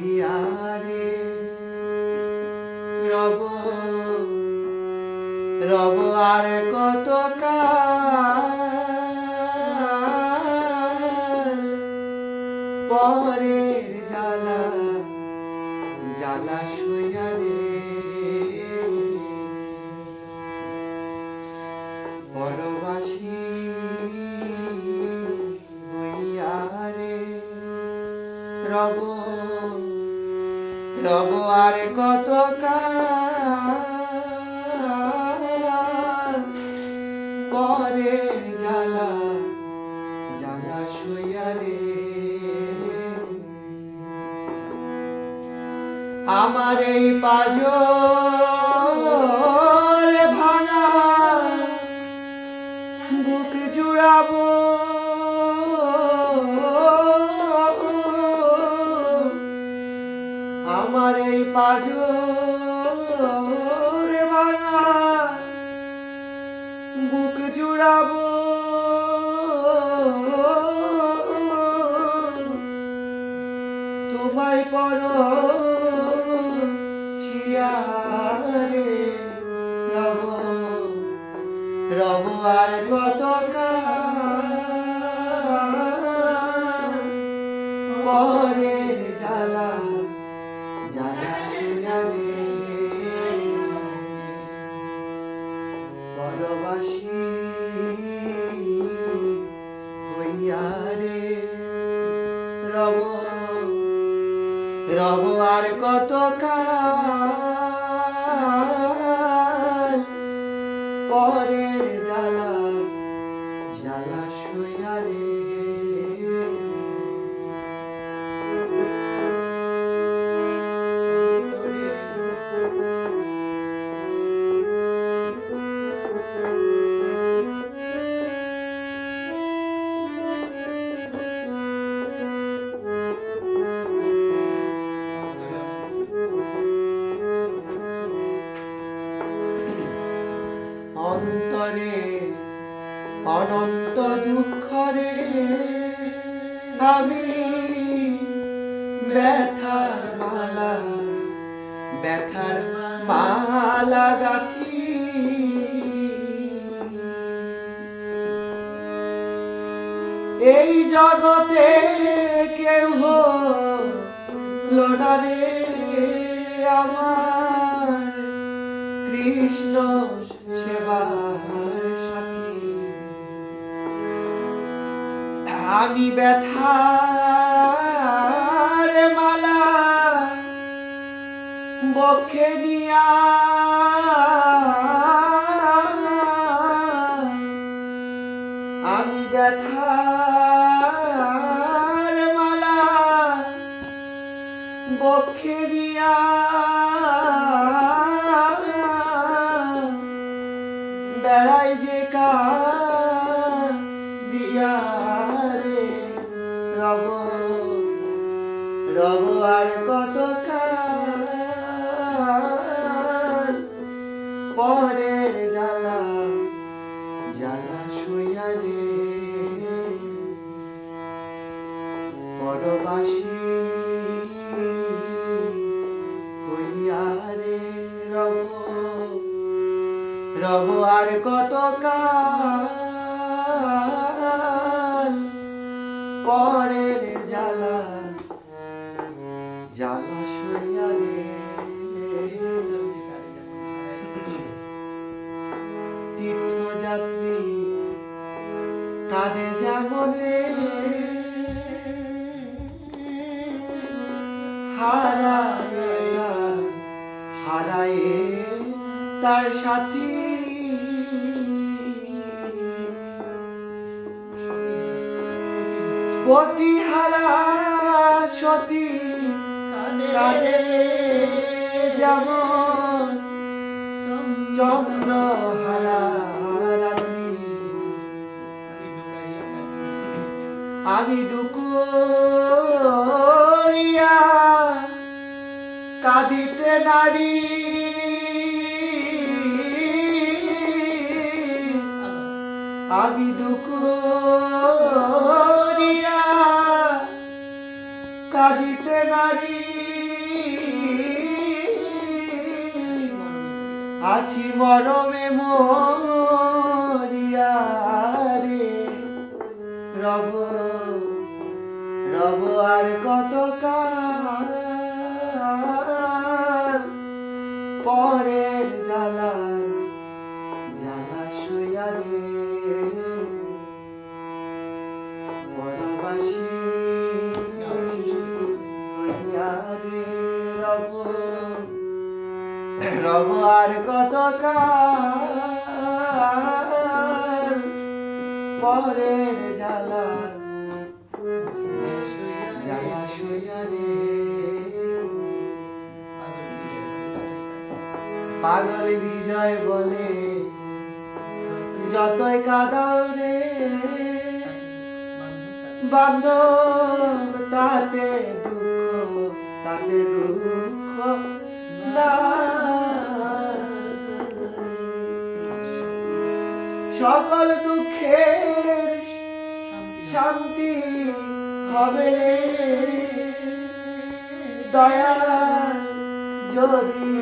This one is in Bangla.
হইয়া রব রব আর কত পরের জ্বালা জ্বালা শুইয়া রে। পরবাসী হইয়া রে রব রব আর কত পরের জ্বালা জ্বালা শুইয়া রে আমার এই পাজর ভাঙা বুক জুড়াবো আমার এই পাজর বুক জুড়াবো। তোমায় পর শিয়ারে রব। রব আর কত কাল পরবাসী হইয়া রে। রব রব আর কত কাল আমি ব্যথার মালা ব্যথার মালা গাথি। এই জগতে কেউ লোডারে আমার কৃষ্ণ সেবার আমি ব্যথার মালা বক্ষে নিয়া আমি ব্যথার মালা বক্ষে নিয়া আর কত পরের জ্বালা জ্বালা শুইয়া রে। পরবাসী রব রব আর কত কাল পরের হারায় না, হারায়ে তার সাথী পতিহারা সতী কাঁদে যেমন চন্দ্র হারা আমি ডুকুরিয়া কাঁদিতে নারী। আমি ডুকুরিয়া কাঁদিতে নারী। আছি মরমে মরিয়া রে। রব রব আর কত কাল রব আর কত পরের জ্বালা জ্বালা শুয়া রে। পাগল বিজয় বলে, যতই কাদাও রে বান্ধব তাতে দুঃখ তাতে দুঃখ না সকল দুঃখের শান্তি হবে রে। দয়া যদি